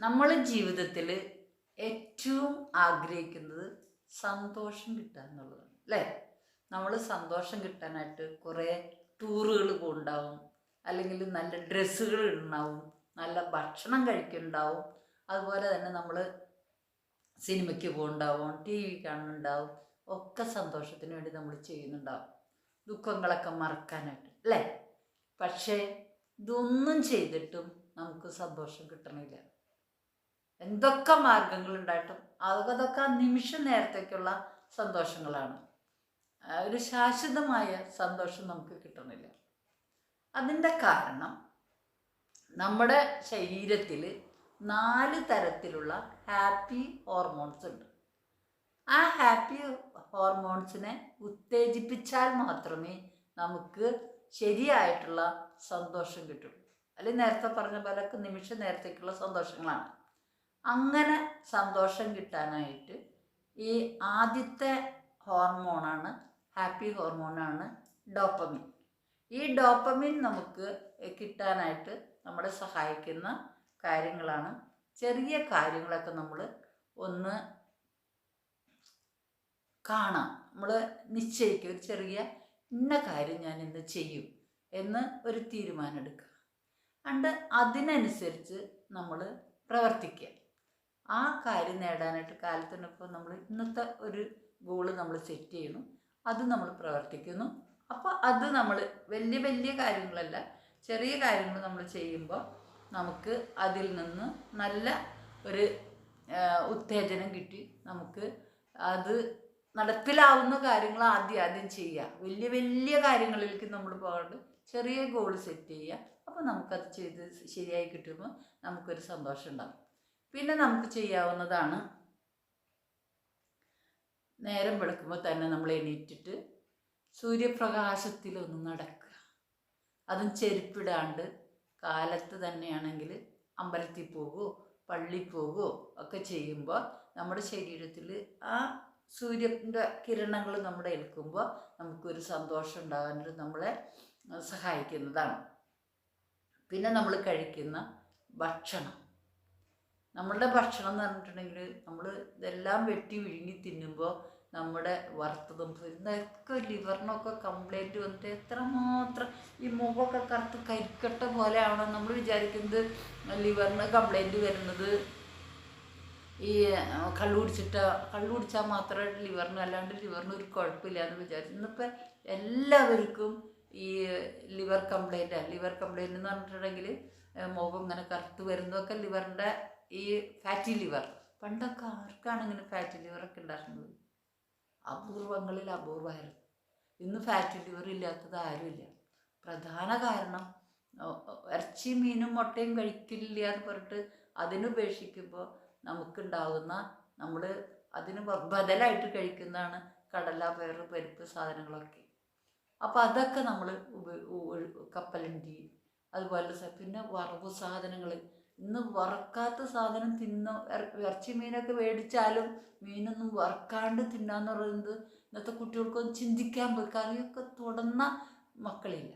നമ്മൾ ജീവിതത്തിൽ ഏറ്റവും ആഗ്രഹിക്കുന്നത് സന്തോഷം കിട്ടുക എന്നുള്ളതാണ് അല്ലേ? നമ്മൾ സന്തോഷം കിട്ടാനായിട്ട് കുറേ ടൂറുകൾ പോകുന്നുണ്ടാവും അല്ലെങ്കിൽ നല്ല ഡ്രസ്സുകൾ ഉണ്ടാവും നല്ല ഭക്ഷണം കഴിക്കുന്നുണ്ടാവും അതുപോലെ തന്നെ നമ്മൾ സിനിമയ്ക്ക് പോകുന്നുണ്ടാവും ടി വി കാണുന്നുണ്ടാവും ഒക്കെ സന്തോഷത്തിന് വേണ്ടി നമ്മൾ ചെയ്യുന്നുണ്ടാവും. ദുഃഖങ്ങളൊക്കെ മറക്കാനായിട്ട് അല്ലേ? പക്ഷേ ഇതൊന്നും ചെയ്തിട്ടും നമുക്ക് സന്തോഷം കിട്ടണില്ല. എന്തൊക്കെ മാർഗങ്ങളുണ്ടായിട്ടും അതൊക്കെ നിമിഷ നേരത്തേക്കുള്ള സന്തോഷങ്ങളാണ്. ഒരു ശാശ്വതമായ സന്തോഷം നമുക്ക് കിട്ടുന്നില്ല അതിന്റെ കാരണം നമ്മുടെ ശരീരത്തിൽ നാല് തരത്തിലുള്ള ഹാപ്പി ഹോർമോൺസ് ഉണ്ട്. ആ ഹാപ്പി ഹോർമോൺസിനെ ഉത്തേജിപ്പിച്ചാൽ മാത്രമേ നമുക്ക് ശരിയായിട്ടുള്ള സന്തോഷം കിട്ടുള്ളൂ അല്ലെങ്കിൽ നേരത്തെ പറഞ്ഞ പോലെ നിമിഷ നേരത്തേക്കുള്ള സന്തോഷങ്ങളാണ്. അങ്ങനെ സന്തോഷം കിട്ടാനായിട്ട് ഈ ആദ്യത്തെ ഹോർമോണാണ് ഹാപ്പി ഹോർമോണാണ് ഡോപ്പമിൻ. ഈ ഡോപ്പമിൻ നമുക്ക് കിട്ടാനായിട്ട് നമ്മളെ സഹായിക്കുന്ന കാര്യങ്ങളാണ്. ചെറിയ കാര്യങ്ങളൊക്കെ നമ്മൾ ഒന്ന് കാണാം. നമ്മൾ നിശ്ചയിക്കുക ഒരു ചെറിയ ഇന്ന കാര്യം ഞാൻ ഇന്ന് ചെയ്യും എന്ന് ഒരു തീരുമാനം എടുക്കുക. അണ്ട് അതിനനുസരിച്ച് നമ്മൾ പ്രവർത്തിക്കുക. ആ കാര്യം നേടാനായിട്ട് കാലത്തിനൊപ്പം നമ്മൾ ഇന്നത്തെ ഒരു ഗോൾ നമ്മൾ സെറ്റ് ചെയ്യുന്നു. അത് നമ്മൾ പ്രവർത്തിക്കുന്നു. അപ്പോൾ അത് നമ്മൾ വലിയ വലിയ കാര്യങ്ങളല്ല ചെറിയ കാര്യങ്ങൾ നമ്മൾ ചെയ്യുമ്പോൾ നമുക്ക് അതിൽ നിന്ന് നല്ല ഒരു ഉത്തേജനം കിട്ടി. നമുക്ക് അത് നടപ്പിലാവുന്ന കാര്യങ്ങൾ ആദ്യം ആദ്യം ചെയ്യുക വലിയ വലിയ കാര്യങ്ങളിലേക്ക് നമ്മൾ പോകാണ്ട് ചെറിയ ഗോൾ സെറ്റ് ചെയ്യുക അപ്പോൾ നമുക്കത് ചെയ്ത് ശരിയായി കിട്ടുമ്പോൾ നമുക്കൊരു സന്തോഷം ഉണ്ടാകും പിന്നെ നമുക്ക് ചെയ്യാവുന്നതാണ് നേരം വെളുക്കുമ്പോൾ തന്നെ നമ്മൾ എണീറ്റിട്ട് സൂര്യപ്രകാശത്തിലൊന്ന് നടക്കുക. അതും ചെരുപ്പിടാണ്ട് കാലത്ത് തന്നെയാണെങ്കിൽ അമ്പലത്തിൽ പോകുമോ പള്ളി പോകുമോ ഒക്കെ ചെയ്യുമ്പോൾ നമ്മുടെ ശരീരത്തിൽ ആ സൂര്യന്റെ കിരണങ്ങൾ നമ്മുടെ ഏൽക്കുമ്പോൾ നമുക്കൊരു സന്തോഷം ഉണ്ടാകാനായിട്ട് നമ്മളെ സഹായിക്കുന്നതാണ്. പിന്നെ നമ്മൾ കഴിക്കുന്ന ഭക്ഷണം. നമ്മളുടെ ഭക്ഷണം എന്ന് പറഞ്ഞിട്ടുണ്ടെങ്കിൽ നമ്മൾ ഇതെല്ലാം വെട്ടി വിഴുങ്ങി തിന്നുമ്പോൾ നമ്മുടെ വറുത്തതും ഇതൊക്കെ ലിവറിനൊക്കെ കംപ്ലൈന്റ് വന്നിട്ട് എത്രമാത്രം ഈ മുഖമൊക്കെ കറുത്ത് കരിക്കട്ട പോലെയാണോ നമ്മൾ വിചാരിക്കുന്നത് ലിവറിന് കംപ്ലൈന്റ് വരുന്നത്? ഈ കള്ളു കുടിച്ചിട്ട കള്ളു കുടിച്ചാൽ മാത്രമേ ലിവറിന് അല്ലാണ്ട് ലിവറിന് ഒരു കുഴപ്പമില്ല എന്ന് വിചാരിച്ചു. ഇന്നിപ്പോൾ എല്ലാവർക്കും ഈ ലിവർ കംപ്ലൈന്റ് ലിവർ കംപ്ലൈന്റ് എന്ന് പറഞ്ഞിട്ടുണ്ടെങ്കിൽ മുഖം ഇങ്ങനെ കറുത്ത് വരുന്നതൊക്കെ ലിവറിന്റെ ഈ ഫാറ്റി ലിവർ പണ്ടൊക്കെ ആർക്കാണ് ഇങ്ങനെ ഫാറ്റി ലിവറൊക്കെ ഉണ്ടായിരുന്നത് അപൂർവങ്ങളിൽ അപൂർവമായിരുന്നു. ഇന്ന് ഫാറ്റി ലിവർ ഇല്ലാത്തത് ആരുമില്ല. പ്രധാന കാരണം ഇറച്ചി മീനും മുട്ടയും കഴിക്കില്ല എന്ന് പറഞ്ഞിട്ട് അതിനുപേക്ഷിക്കുമ്പോൾ നമുക്കുണ്ടാകുന്ന നമ്മൾ അതിന് ബദലായിട്ട് കഴിക്കുന്നതാണ് കടല പയർ പരിപ്പ് സാധനങ്ങളൊക്കെ. അപ്പോൾ അതൊക്കെ നമ്മൾ കപ്പലണ്ടി അതുപോലെ പിന്നെ വറവ് സാധനങ്ങൾ ഇന്ന് വറക്കാത്ത സാധനം തിന്ന ഇറ- ഇറച്ചി മീനൊക്കെ മേടിച്ചാലും മീനൊന്നും വറക്കാണ്ട് തിന്നാന്ന് പറയുന്നത് ഇന്നത്തെ കുട്ടികൾക്കൊന്നും ചിന്തിക്കാൻ പോയി. കറിയൊക്കെ തുടർന്ന മക്കളില്ല.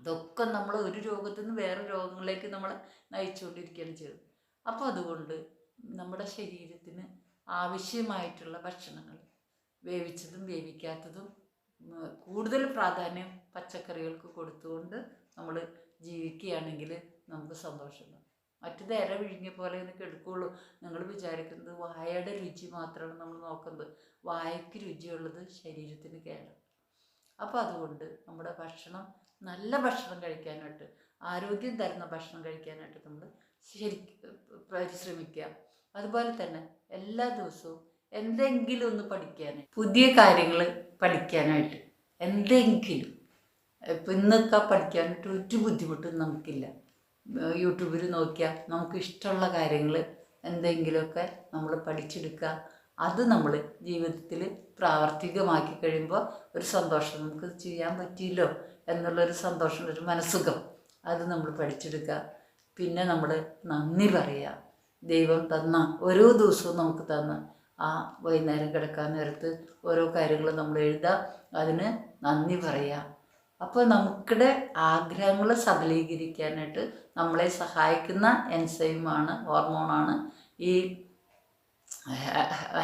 ഇതൊക്കെ നമ്മൾ ഒരു രോഗത്തിൽ നിന്ന് വേറെ രോഗങ്ങളിലേക്ക് നമ്മളെ നയിച്ചുകൊണ്ടിരിക്കുകയാണ് ചെയ്തത് അപ്പോൾ അതുകൊണ്ട് നമ്മുടെ ശരീരത്തിന് ആവശ്യമായിട്ടുള്ള ഭക്ഷണങ്ങൾ വേവിച്ചതും വേവിക്കാത്തതും കൂടുതൽ പ്രാധാന്യം പച്ചക്കറികൾക്ക് കൊടുത്തുകൊണ്ട് നമ്മൾ ജീവിക്കുകയാണെങ്കിൽ നമുക്ക് സന്തോഷമുണ്ടാകും മറ്റത് ഇര വിഴുങ്ങിയ പോലെ എനിക്ക് എടുക്കുകയുള്ളൂ നിങ്ങൾ വിചാരിക്കുന്നത് വായയുടെ രുചി മാത്രമാണ് നമ്മൾ നോക്കുന്നത്. വായയ്ക്ക് രുചിയുള്ളത് ശരീരത്തിന് കേടാണ്. അപ്പോൾ അതുകൊണ്ട് നമ്മുടെ ഭക്ഷണം നല്ല ഭക്ഷണം കഴിക്കാനായിട്ട് ആരോഗ്യം തരുന്ന ഭക്ഷണം കഴിക്കാനായിട്ട് നമ്മൾ ശരിക്കും പരിശ്രമിക്കുക. അതുപോലെ തന്നെ എല്ലാ ദിവസവും എന്തെങ്കിലും ഒന്ന് പഠിക്കാൻ പുതിയ കാര്യങ്ങൾ പഠിക്കാനായിട്ട് എന്തെങ്കിലും ഇപ്പം ഇന്നൊക്കെ പഠിക്കാനായിട്ട് ഒരു ബുദ്ധിമുട്ടും നമുക്കില്ല. യൂട്യൂബിൽ നോക്കിയാൽ നമുക്ക് ഇഷ്ടമുള്ള കാര്യങ്ങൾ എന്തെങ്കിലുമൊക്കെ നമ്മൾ പഠിച്ചെടുക്കുക. അത് നമ്മൾ ജീവിതത്തിൽ പ്രാവർത്തികമാക്കി കഴിയുമ്പോൾ ഒരു സന്തോഷം നമുക്ക് ചെയ്യാൻ പറ്റിയല്ലോ എന്നുള്ളൊരു സന്തോഷം ഒരു മനസ്സുഖം അത് നമ്മൾ പഠിച്ചെടുക്കുക. പിന്നെ നമ്മൾ നന്ദി പറയുക. ദൈവം തന്ന ഓരോ ദിവസവും നമുക്ക് തന്ന ആ വൈകുന്നേരം കിടക്കാൻ നേരത്ത് ഓരോ കാര്യങ്ങളും നമ്മൾ എഴുതുക. അതിന് നന്ദി പറയുക. അപ്പോൾ നമുക്കിടെ ആഗ്രഹങ്ങൾ സബലീകരിക്കാനായിട്ട് നമ്മളെ സഹായിക്കുന്ന എൻസൈമാണ് ഹോർമോണാണ് ഈ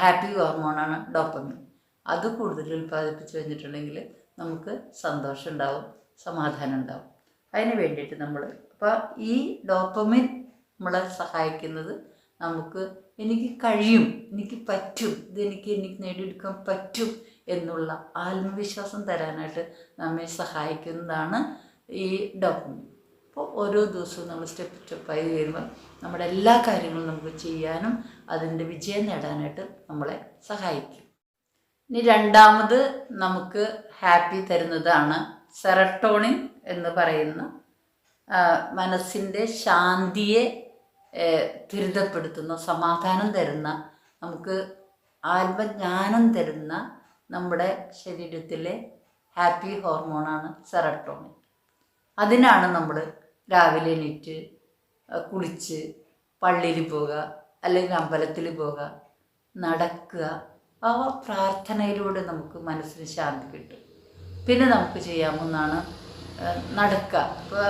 ഹാപ്പി ഹോർമോണാണ് ഡോപ്പമിൻ. അത് കൂടുതൽ ഉൽപ്പാദിപ്പിച്ച് കഴിഞ്ഞിട്ടുണ്ടെങ്കിൽ നമുക്ക് സന്തോഷം ഉണ്ടാവും സമാധാനം ഉണ്ടാവും. അതിന് വേണ്ടിയിട്ട് നമ്മൾ അപ്പോൾ ഈ ഡോപ്പമിൻ നമ്മളെ സഹായിക്കുന്നത് നമുക്ക് എനിക്ക് കഴിയും എനിക്ക് പറ്റും ഇതെനിക്ക് എനിക്ക് നേടിയെടുക്കാൻ പറ്റും എന്നുള്ള ആത്മവിശ്വാസം തരാനായിട്ട് നമ്മെ സഹായിക്കുന്നതാണ് ഈ ഡോക്യുമെന്റ് അപ്പോൾ ഓരോ ദിവസവും നമ്മൾ സ്റ്റെപ്പ് സ്റ്റെപ്പായി വരുമ്പോൾ നമ്മുടെ എല്ലാ കാര്യങ്ങളും നമുക്ക് ചെയ്യാനും അതിന്റെ വിജയം നേടാനായിട്ട് നമ്മളെ സഹായിക്കും. ഇനി രണ്ടാമത് നമുക്ക് ഹാപ്പി തരുന്നതാണ് സെറട്ടോണിൻ എന്ന് പറയുന്ന മനസ്സിന്റെ ശാന്തിയെ ത്വരിതപ്പെടുത്തുന്ന സമാധാനം തരുന്ന നമുക്ക് ആത്മജ്ഞാനം തരുന്ന നമ്മുടെ ശരീരത്തിലെ ഹാപ്പി ഹോർമോണാണ് സെറട്ടോണിൻ. അതിനാണ് നമ്മൾ രാവിലെ എണീറ്റ് കുളിച്ച് പള്ളിയിൽ പോവുക അല്ലെങ്കിൽ അമ്പലത്തിൽ പോവുക നടക്കുക ആ പ്രാർത്ഥനയിലൂടെ നമുക്ക് മനസ്സിന് ശാന്തി കിട്ടും. പിന്നെ നമുക്ക് ചെയ്യാമെന്നാണ് നടക്കുക. ഇപ്പോൾ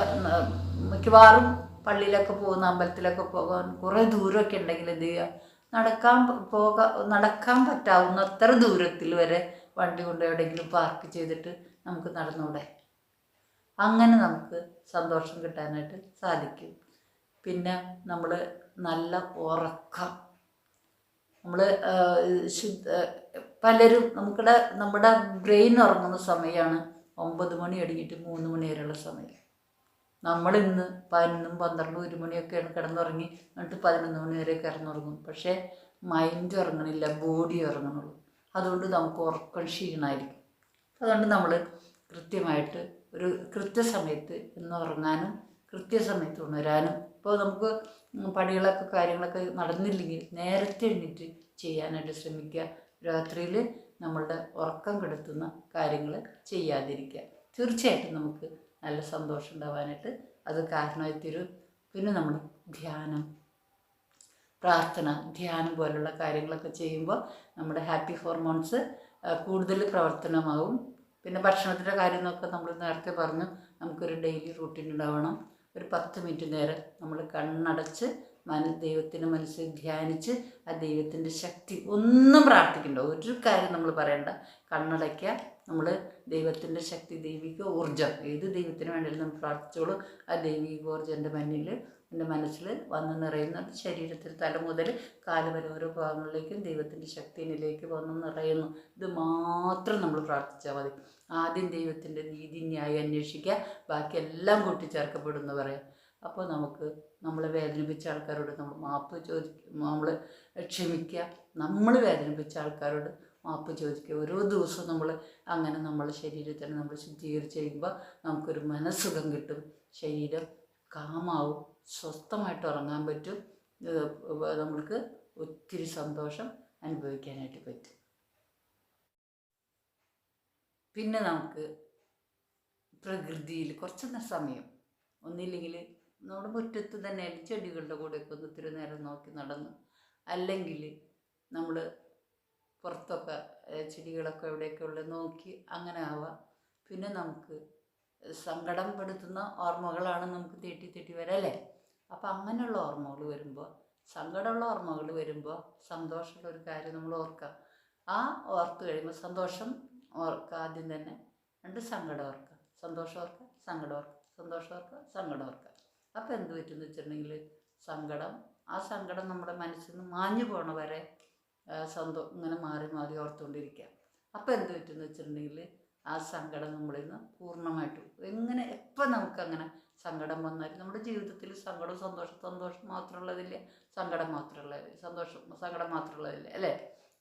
മിക്കവാറും പള്ളിയിലൊക്കെ പോകുന്ന അമ്പലത്തിലൊക്കെ പോകാൻ കുറേ ദൂരമൊക്കെ ഉണ്ടെങ്കിൽ എന്ത് ചെയ്യുക? നടക്കാൻ പോക നടക്കാൻ പറ്റാവുന്ന അത്ര ദൂരത്തിൽ വരെ വണ്ടി കൊണ്ട് എവിടെയെങ്കിലും പാർക്ക് ചെയ്തിട്ട് നമുക്ക് നടന്നൂടെ? അങ്ങനെ നമുക്ക് സന്തോഷം കിട്ടാനായിട്ട് സാധിക്കും. പിന്നെ നമ്മൾ നല്ല ഉറക്കം. നമ്മൾ ശുദ്ധ പലരും നമുക്കിടെ നമ്മുടെ ബ്രെയിൻ ഉറങ്ങുന്ന സമയമാണ് ഒമ്പത് മണി അടങ്ങിയിട്ട് മൂന്ന് മണി വരെയുള്ള സമയം. നമ്മളിന്ന് പതിനൊന്നും പന്ത്രണ്ടും ഒരു മണിയൊക്കെയാണ് കിടന്നുറങ്ങി എന്നിട്ട് പതിനൊന്ന് മണി വരെ കിടന്നുറങ്ങും. പക്ഷേ മൈൻഡ് ഉറങ്ങണില്ല ബോഡി ഉറങ്ങണുള്ളൂ. അതുകൊണ്ട് നമുക്ക് ഉറക്കം ക്ഷീണമായിരിക്കും അതുകൊണ്ട് നമ്മൾ കൃത്യമായിട്ട് ഒരു കൃത്യസമയത്ത് ഇന്ന് ഉറങ്ങാനും കൃത്യസമയത്ത് ഉണരാനും ഇപ്പോൾ നമുക്ക് പണികളൊക്കെ കാര്യങ്ങളൊക്കെ നടന്നില്ലെങ്കിൽ നേരത്തെ എണീറ്റ് ചെയ്യാനായിട്ട് ശ്രമിക്കുക. രാത്രിയിൽ നമ്മളുടെ ഉറക്കം കെടുത്തുന്ന കാര്യങ്ങൾ ചെയ്യാതിരിക്കുക. തീർച്ചയായിട്ടും നമുക്ക് നല്ല സന്തോഷം ഉണ്ടാവാനായിട്ട് അത് കാരണമായി തീരും പിന്നെ നമ്മൾ ധ്യാനം പ്രാർത്ഥന ധ്യാനം പോലുള്ള കാര്യങ്ങളൊക്കെ ചെയ്യുമ്പോൾ നമ്മുടെ ഹാപ്പി ഹോർമോൺസ് കൂടുതൽ പ്രവർത്തനമാവും. പിന്നെ ഭക്ഷണത്തിന്റെ കാര്യം നോക്കാൻ നമ്മൾ നേരത്തെ പറഞ്ഞു നമുക്കൊരു ഡെയിലി റൂട്ടീൻ ഉണ്ടാവണം. ഒരു പത്ത് മിനിറ്റ് നേരം നമ്മൾ കണ്ണടച്ച് മന ദൈവത്തിന്റെ മനസ്സിൽ ധ്യാനിച്ച് ആ ദൈവത്തിന്റെ ശക്തി ഒന്നും പ്രാർത്ഥിക്കണ്ട. ഒരു കാര്യം നമ്മൾ പറയണ്ട കണ്ണടയ്ക്കുക നമ്മൾ ദൈവത്തിന്റെ ശക്തി ദൈവിക ഊർജം ഏത് ദൈവത്തിന് വേണ്ടിയാലും നമ്മൾ പ്രാർത്ഥിച്ചോളൂ. ആ ദൈവിക ഊർജം എന്റെ മണ്ണിൽ എന്റെ മനസ്സിൽ വന്ന് നിറയുന്നുണ്ട് ശരീരത്തിൽ തല മുതൽ കാൽ വരെ ഓരോ ഭാഗങ്ങളിലേക്കും ദൈവത്തിന്റെ ശക്തി എന്നിലേക്ക് വന്ന് നിറയുന്നു. ഇത് മാത്രം നമ്മൾ പ്രാർത്ഥിച്ചാൽ മതി. ആദ്യം ദൈവത്തിന്റെ നീതി ന്യായം അന്വേഷിക്കുക. ബാക്കി എല്ലാം കൂട്ടിച്ചേർക്കപ്പെടുമെന്ന് പറയാം. അപ്പോൾ നമുക്ക് നമ്മളെ വേദനിപ്പിച്ച ആൾക്കാരോട് നമ്മൾ മാപ്പ് ചോദിക്കുക നമ്മൾ ക്ഷമിക്കുക നമ്മൾ വേദനിപ്പിച്ച ആൾക്കാരോട് മാപ്പ് ചോദിക്കുക. ഓരോ ദിവസവും നമ്മൾ അങ്ങനെ നമ്മളെ ശരീരത്തിന് നമ്മൾ ശുദ്ധീകരിച്ച് കഴിയുമ്പോൾ നമുക്കൊരു മനസ്സുഖം കിട്ടും. ശരീരം കാമാവും സ്വസ്ഥമായിട്ട് ഉറങ്ങാൻ പറ്റും. നമ്മൾക്ക് ഒത്തിരി സന്തോഷം അനുഭവിക്കാനായിട്ട് പറ്റും. പിന്നെ നമുക്ക് പ്രകൃതിയിൽ കുറച്ച് സമയം. ഒന്നില്ലെങ്കിൽ നമ്മുടെ മുറ്റത്ത് തന്നെ ചെടികളുടെ കൂടെയൊക്കെ ഒന്ന് ഇത്തിരി നേരം നോക്കി നടന്ന്. അല്ലെങ്കിൽ നമ്മൾ പുറത്തൊക്കെ ചെടികളൊക്കെ എവിടെയൊക്കെ ഉള്ളത് നോക്കി അങ്ങനെ ആവാം. പിന്നെ നമുക്ക് സങ്കടം പെടുത്തുന്ന ഓർമ്മകളാണ് നമുക്ക് തേട്ടി തേട്ടി വരല്ലേ അപ്പം അങ്ങനെയുള്ള ഓർമ്മകൾ വരുമ്പോൾ സങ്കടമുള്ള ഓർമ്മകൾ വരുമ്പോൾ സന്തോഷമുള്ള ഒരു കാര്യം നമ്മൾ ഓർക്കാം ആ ഓർത്ത് കഴിയുമ്പോൾ സന്തോഷം ഓർക്കുക ആദ്യം തന്നെ. രണ്ട് സങ്കടം ഓർക്കുക. സന്തോഷം ഓർക്കുക സങ്കടം ഓർക്കുക. സന്തോഷം ഓർക്കുക സങ്കടം ഓർക്കുക. അപ്പോൾ എന്ത് പറ്റുമെന്ന് വെച്ചിട്ടുണ്ടെങ്കിൽ സങ്കടം ആ സങ്കടം നമ്മുടെ മനസ്സിൽ നിന്ന് മാഞ്ഞു പോണ വരെ ആ, സന്തോ ഇങ്ങനെ മാറി മാറി ഓർത്തുകൊണ്ടിരിക്കുക. അപ്പോൾ എന്ത് പറ്റുമെന്ന് വെച്ചിട്ടുണ്ടെങ്കിൽ ആ സങ്കടം നമ്മളിൽ നിന്ന് പൂർണമായിട്ടും എങ്ങനെ എപ്പോൾ നമുക്കങ്ങനെ സങ്കടം വന്നാലും നമ്മുടെ ജീവിതത്തിൽ സങ്കടവും സന്തോഷം സന്തോഷം മാത്രമുള്ളതില്ല? സങ്കടം മാത്രമുള്ള സന്തോഷം സങ്കടം മാത്രമുള്ളതില്ല? അല്ലേ?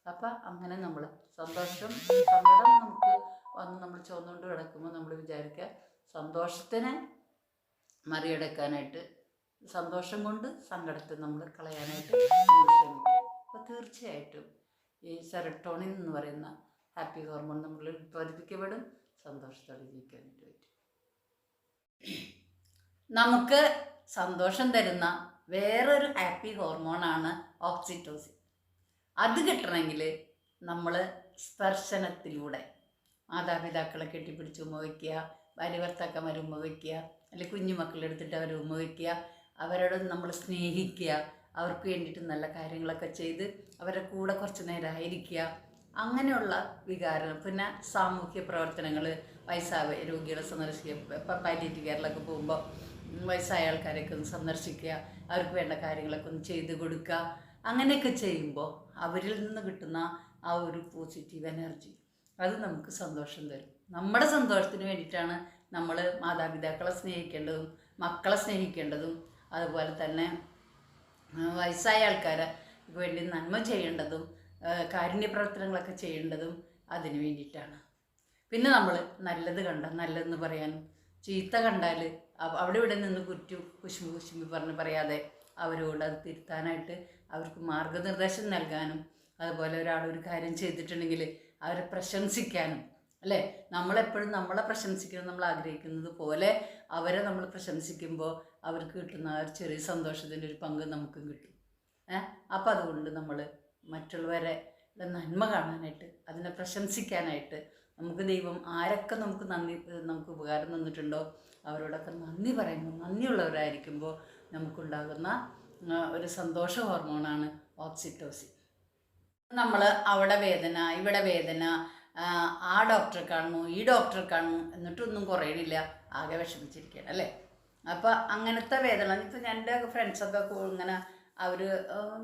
അപ്പം അങ്ങനെ നമ്മൾ സന്തോഷം സങ്കടം നമുക്ക് വന്ന് നമ്മൾ ചുവന്നുകൊണ്ട് കിടക്കുമ്പോൾ നമ്മൾ വിചാരിക്കുക സന്തോഷത്തിനെ മറികടക്കാനായിട്ട് സന്തോഷം കൊണ്ട് സങ്കടത്തെ നമ്മൾ കളയാനായിട്ട് ശ്രമിക്കുക അപ്പോൾ തീർച്ചയായിട്ടും ഈ സെറട്ടോണിൻ എന്ന് പറയുന്ന ഹാപ്പി ഹോർമോൺ നമ്മൾ ഉത്പാദിപ്പിക്കപ്പെടും സന്തോഷത്തോടെ ജീവിക്കാനായിട്ട് പറ്റും. നമുക്ക് സന്തോഷം തരുന്ന വേറൊരു ഹാപ്പി ഹോർമോണാണ് ഓക്സിറ്റോസിൻ. അത് കിട്ടണമെങ്കിൽ നമ്മൾ സ്പർശനത്തിലൂടെ മാതാപിതാക്കളെ കെട്ടിപ്പിടിച്ച് ഉമ്മ വയ്ക്കുക ഭാര്യ ഭർത്താക്കന്മാർ ഉമ്മ വയ്ക്കുക അല്ലെങ്കിൽ കുഞ്ഞുമക്കളെടുത്തിട്ട് അവരെ ഉമ്മ വയ്ക്കുക അവരോട് നമ്മൾ സ്നേഹിക്കുക അവർക്ക് വേണ്ടിയിട്ട് നല്ല കാര്യങ്ങളൊക്കെ ചെയ്ത് അവരുടെ കൂടെ കുറച്ച് നേരം ആയിരിക്കുക അങ്ങനെയുള്ള വികാരം പിന്നെ സാമൂഹ്യ പ്രവർത്തനങ്ങൾ വയസ്സായ രോഗികളെ സന്ദർശിക്കുക. ഇപ്പം പാലിയേറ്റീവ് കെയറിലൊക്കെ പോകുമ്പോൾ വയസ്സായ ആൾക്കാരെയൊക്കെ ഒന്ന് സന്ദർശിക്കുക. അവർക്ക് വേണ്ട കാര്യങ്ങളൊക്കെ ഒന്ന് ചെയ്ത് കൊടുക്കുക. അങ്ങനെയൊക്കെ ചെയ്യുമ്പോൾ അവരിൽ നിന്ന് കിട്ടുന്ന ആ ഒരു പോസിറ്റീവ് എനർജി അത് നമുക്ക് സന്തോഷം തരും. നമ്മുടെ സന്തോഷത്തിന് വേണ്ടിയിട്ടാണ് നമ്മൾ മാതാപിതാക്കളെ സ്നേഹിക്കേണ്ടതും മക്കളെ സ്നേഹിക്കേണ്ടതും. അതുപോലെ തന്നെ വയസ്സായ ആൾക്കാരെ വേണ്ടി നന്മ ചെയ്യേണ്ടതും കാരുണ്യപ്രവർത്തനങ്ങളൊക്കെ കാരുണ്യ പ്രവർത്തനങ്ങളൊക്കെ ചെയ്യേണ്ടതും അതിന് വേണ്ടിയിട്ടാണ്. പിന്നെ നമ്മൾ നല്ലത് കണ്ട നല്ലതെന്ന് പറയാനും ചീത്ത കണ്ടാൽ അവിടെ ഇവിടെ നിന്ന് കുറ്റു കുശുമ്പ് കുശുമ്പി പറഞ്ഞ് പറയാതെ അവരോട് അത് തിരുത്താനായിട്ട് അവർക്ക് മാർഗനിർദ്ദേശം നൽകാനും അതുപോലെ ഒരാൾ ഒരു കാര്യം ചെയ്തിട്ടുണ്ടെങ്കിൽ അവരെ പ്രശംസിക്കാനും അല്ലേ? നമ്മളെപ്പോഴും നമ്മളെ പ്രശംസിക്കണം നമ്മൾ ആഗ്രഹിക്കുന്നത് പോലെ അവരെ നമ്മൾ പ്രശംസിക്കുമ്പോൾ അവർക്ക് കിട്ടുന്ന ആ ചെറിയ സന്തോഷത്തിന്റെ ഒരു പങ്ക് നമുക്കും കിട്ടും. ഏഹ് അപ്പം അതുകൊണ്ട് നമ്മൾ മറ്റുള്ളവരെ നന്മ കാണാനായിട്ട് അതിനെ പ്രശംസിക്കാനായിട്ട് നമുക്ക് ദൈവം ആരൊക്കെ നമുക്ക് നന്ദി നമുക്ക് ഉപകാരം തന്നിട്ടുണ്ടോ അവരോടൊക്കെ നന്ദി പറയുമ്പോൾ നന്ദിയുള്ളവരായിരിക്കുമ്പോൾ നമുക്കുണ്ടാകുന്ന ഒരു സന്തോഷ ഹോർമോണാണ് ഓക്സിറ്റോസിൻ. നമ്മൾ അവിടെ വേദന ഇവിടെ വേദന ആ, ആ ഡോക്ടറെ കാണുന്നു ഈ ഡോക്ടറെ കാണുന്നു എന്നിട്ടൊന്നും കുറയണില്ല. ആകെ വിഷമിച്ചിരിക്കണം അല്ലേ? അപ്പോൾ അങ്ങനത്തെ വേദന. ഇപ്പം എന്റെ ഫ്രണ്ട്സൊക്കെ ഇങ്ങനെ അവർ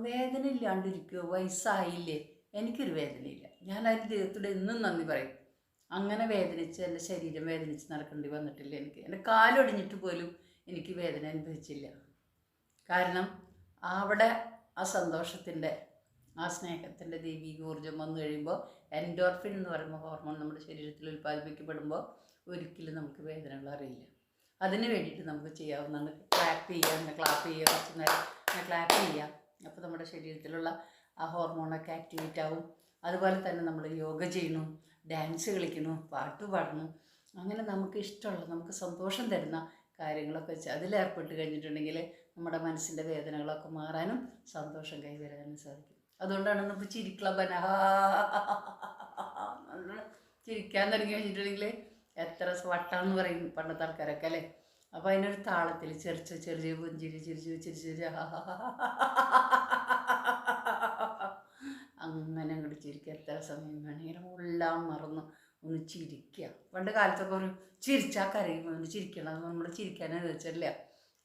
വേദന ഇല്ലാണ്ടിരിക്കുമോ വയസ്സായില്ലേ? എനിക്കൊരു വേദനയില്ല. ഞാൻ അതിന് ദൈവത്തോടെ എന്നും നന്ദി പറയും. അങ്ങനെ വേദനിച്ച് എന്റെ ശരീരം വേദനിച്ച് നടക്കേണ്ടി വന്നിട്ടില്ല എനിക്ക്. എന്റെ കാലൊടിഞ്ഞിട്ട് പോലും എനിക്ക് വേദന അനുഭവിച്ചില്ല. കാരണം അവിടെ ആ സന്തോഷത്തിന്റെ ആ സ്നേഹത്തിന്റെ ദൈവിക ഊർജം വന്നു കഴിയുമ്പോൾ എൻഡോർഫിൻ എന്ന് പറയുമ്പോൾ ഹോർമോൺ നമ്മുടെ ശരീരത്തിൽ ഉൽപ്പാദിപ്പിക്കപ്പെടുമ്പോൾ ഒരിക്കലും നമുക്ക് വേദനകൾ അറിയില്ല. അതിന് വേണ്ടിയിട്ട് നമുക്ക് ചെയ്യാവുന്നതാണ്. ക്ലാപ്പ് ചെയ്യുക ക്ലാപ്പ് ചെയ്യുക കുറച്ച് നേരം ക്ലാപ്പ് ചെയ്യുക. അപ്പോൾ നമ്മുടെ ശരീരത്തിലുള്ള ആ ഹോർമോണൊക്കെ ആക്ടിവേറ്റ് ആവും. അതുപോലെ തന്നെ നമ്മൾ യോഗ ചെയ്യണം ഡാൻസ് കളിക്കണം പാട്ട് പാടണം അങ്ങനെ നമുക്ക് ഇഷ്ടമുള്ള നമുക്ക് സന്തോഷം തരുന്ന കാര്യങ്ങളൊക്കെ വെച്ച് അതിലേർപ്പെട്ട് കഴിഞ്ഞിട്ടുണ്ടെങ്കിൽ നമ്മുടെ മനസ്സിന്റെ വേദനകളൊക്കെ മാറാനും സന്തോഷം കൈവരാനും സാധിക്കും. അതുകൊണ്ടാണ് നമുക്ക് ചിരിക്ലബന ചിരിക്കാൻ തുടങ്ങി കഴിഞ്ഞിട്ടുണ്ടെങ്കിൽ എത്ര വട്ടാന്ന് പറയും പണ്ടത്തെ ആൾക്കാരൊക്കെ അല്ലേ അപ്പോൾ അതിനൊരു താളത്തിൽ ചെറിച്ച് ചെറിയ പുഞ്ചിരി ചിരിച്ച് ചിരിച്ച് ചിരി അങ്ങനെ അങ്ങോട്ട് ചിരിക്കുക എത്ര സമയം വേണമെങ്കിലും എല്ലാം മറന്ന് ഒന്ന് ചിരിക്കുക പണ്ട് കാലത്തൊക്കെ ഒരു ചിരിച്ചാൽ കരയുമ്പോൾ ഒന്ന് ചിരിക്കണം നമ്മൾ ചിരിക്കാനേ വെച്ചില്ല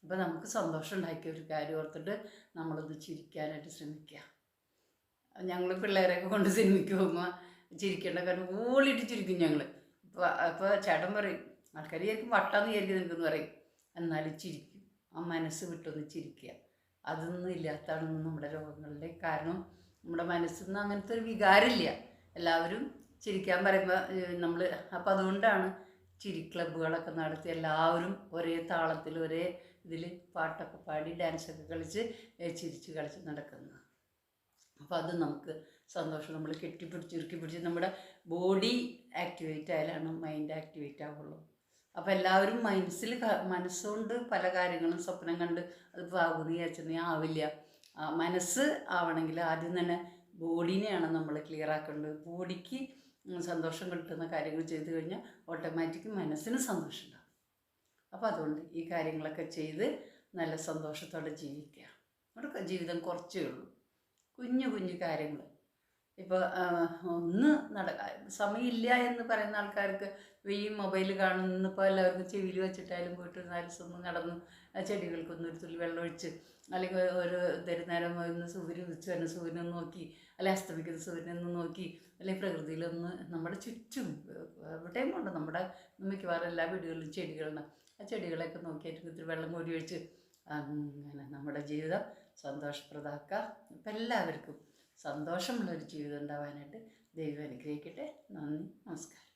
അപ്പോൾ നമുക്ക് സന്തോഷം ഉണ്ടാക്കിയ ഒരു കാര്യം ഓർത്തിട്ട് നമ്മളൊന്ന് ചിരിക്കാനായിട്ട് ശ്രമിക്കുക ഞങ്ങൾ പിള്ളേരെയൊക്കെ കൊണ്ട് സിനിമയ്ക്ക് പോകുമ്പോൾ ചിരിക്കേണ്ട കാരണം ഓളിയിട്ട് ചിരിക്കും ഞങ്ങൾ അപ്പോൾ ചേട്ടൻ പറയും ആൾക്കാർ വിചാരിക്കും വട്ടാന്ന് വിചാരിക്കും നിനക്കെന്ന് പറയും. എന്നാലും ചിരിക്കും. ആ മനസ്സ് വിട്ടൊന്ന് ചിരിക്കുക. അതൊന്നും ഇല്ലാത്തതാണ് നമ്മുടെ രോഗങ്ങളുടെ കാരണം. നമ്മുടെ മനസ്സിൽ നിന്ന് അങ്ങനത്തെ ഒരു വികാരമില്ല. എല്ലാവരും ചിരിക്കാൻ പറയുമ്പോൾ നമ്മൾ അപ്പം അതുകൊണ്ടാണ് ചിരി ക്ലബ്ബുകളൊക്കെ നടത്തി എല്ലാവരും ഒരേ താളത്തിൽ ഒരേ ഇതിൽ പാട്ടൊക്കെ പാടി ഡാൻസൊക്കെ കളിച്ച് ചിരിച്ച് കളിച്ച് നടക്കുന്നത്. അപ്പോൾ അത് നമുക്ക് സന്തോഷം നമ്മൾ കെട്ടിപ്പിടിച്ച് പിടിച്ച് നമ്മുടെ ബോഡി ആക്ടിവേറ്റ് ആയാലാണ് മൈൻഡ് ആക്ടിവേറ്റ് ആവുള്ളൂ. അപ്പോൾ എല്ലാവരും മനസ്സിൽ മനസ്സുകൊണ്ട് പല കാര്യങ്ങളും സ്വപ്നം കണ്ട് അത് ആകുമെന്ന് വിചാരിച്ചിട്ടുണ്ടെങ്കിൽ ആവില്ല. മനസ്സ് ആവണമെങ്കിൽ ആദ്യം തന്നെ ബോഡിനെയാണ് നമ്മൾ ക്ലിയർ ആക്കേണ്ടത്. ബോഡിക്ക് സന്തോഷം കിട്ടുന്ന കാര്യങ്ങൾ ചെയ്തു കഴിഞ്ഞാൽ ഓട്ടോമാറ്റിക് മനസ്സിന് സന്തോഷം ഉണ്ടാവും. അപ്പോൾ അതുകൊണ്ട് ഈ കാര്യങ്ങളൊക്കെ ചെയ്ത് നല്ല സന്തോഷത്തോടെ ജീവിക്കുക. നമ്മുടെ ജീവിതം കുറച്ചേ ഉള്ളൂ. കുഞ്ഞു കുഞ്ഞു കാര്യങ്ങൾ. ഇപ്പോൾ ഒന്ന് നട സമയമില്ല എന്ന് പറയുന്ന ആൾക്കാർക്ക് ഈ മൊബൈൽ കാണുന്ന ഇപ്പോൾ എല്ലാവർക്കും ചെവിയിൽ വെച്ചിട്ടായാലും പോയിട്ട് ഒരു നടന്ന് ഒന്ന് ചെടികൾക്കൊന്ന് ഒരു തുള്ളി വെള്ളം ഒഴിച്ച് അല്ലെങ്കിൽ ഒരു തരുന്നേരം ഒന്ന് സൂര്യൻ ഉച്ച വരുന്ന സൂര്യനെ നോക്കി അല്ലെങ്കിൽ അസ്തമിക്കുന്ന സൂര്യനൊന്ന് നോക്കി അല്ലെങ്കിൽ പ്രകൃതിയിലൊന്ന് നമ്മുടെ ചുറ്റും എവിടെയും ഉണ്ട് നമ്മുടെ മിക്കവാറും എല്ലാ വീടുകളിലും ചെടികളുണ്ട്. ആ ചെടികളെയൊക്കെ നോക്കിയിട്ട് ഇത്തിരി വെള്ളം കോരി ഒഴിച്ച് അങ്ങനെ നമ്മുടെ ജീവിതം സന്തോഷപ്രദമാക്കുക ഇപ്പം എല്ലാവർക്കും സന്തോഷമുള്ളൊരു ജീവിതം ഉണ്ടാവാനായിട്ട് ദൈവം അനുഗ്രഹിക്കട്ടെ. നന്ദി. നമസ്കാരം.